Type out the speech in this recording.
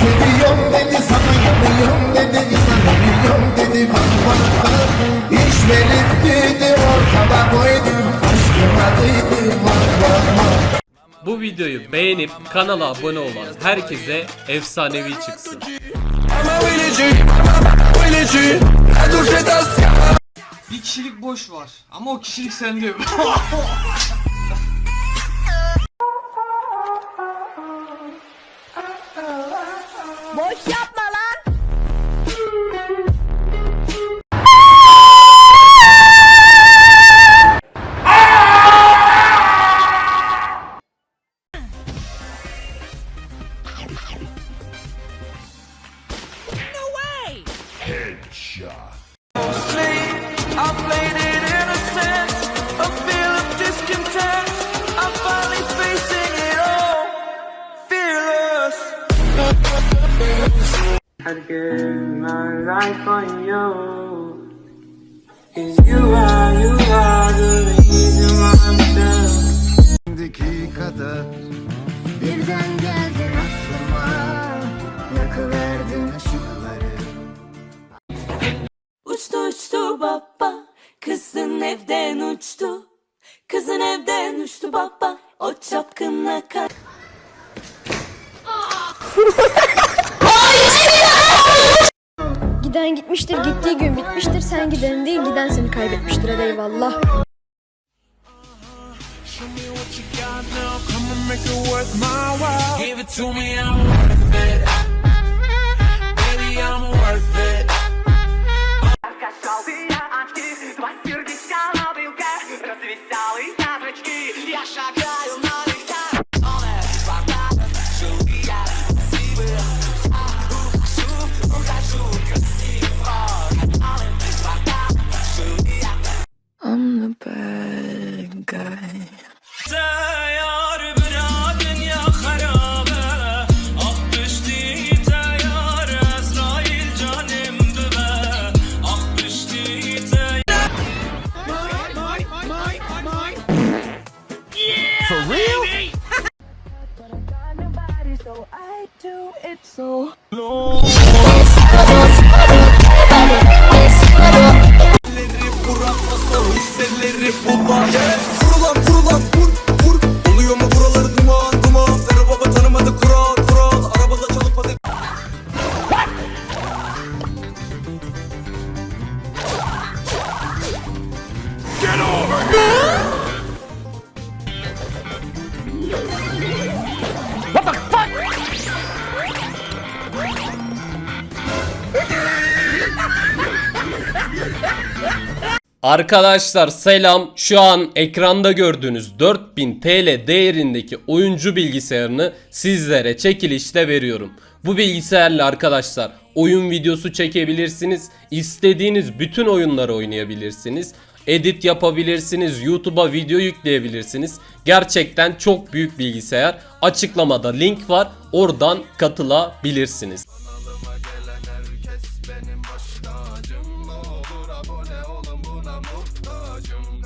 seviyorum dedi sana yanıyorum dedi inanamıyorum dedi bak bak bak İş verip dedi ortada koydum aşkım adıydı bak bak bak Bu videoyu beğenip kanala abone olan herkese efsanevi çıksın. Bir kişilik boş var ama o kişilik sende. Boş yapma lan. No way! Headshot. I'm playing I'd give my life on you. Cause you are, you are the reason why I'm still. Şimdiki kadar Birden geldin aklıma Yakıverdin ışıkları Uçtu uçtu baba. Kızın evden uçtu. Kızın evden uçtu baba. O çapkınla kaç. Giden gitmiştir, gittiği gün bitmiştir. Sen giden değil, giden seni kaybetmiştir. Hadi eyvallah. Give it to me, I'm nobody, so I do it so long. Arkadaşlar selam. Şu an ekranda gördüğünüz 4000 TL değerindeki oyuncu bilgisayarını sizlere çekilişte veriyorum. Bu bilgisayarla arkadaşlar oyun videosu çekebilirsiniz. İstediğiniz bütün oyunları oynayabilirsiniz. Edit yapabilirsiniz. YouTube'a video yükleyebilirsiniz. Gerçekten çok büyük bilgisayar. Açıklamada link var. Oradan katılabilirsiniz. Kanalıma gelen herkes benim baş tacım Ne olur abone olun buna muhtacım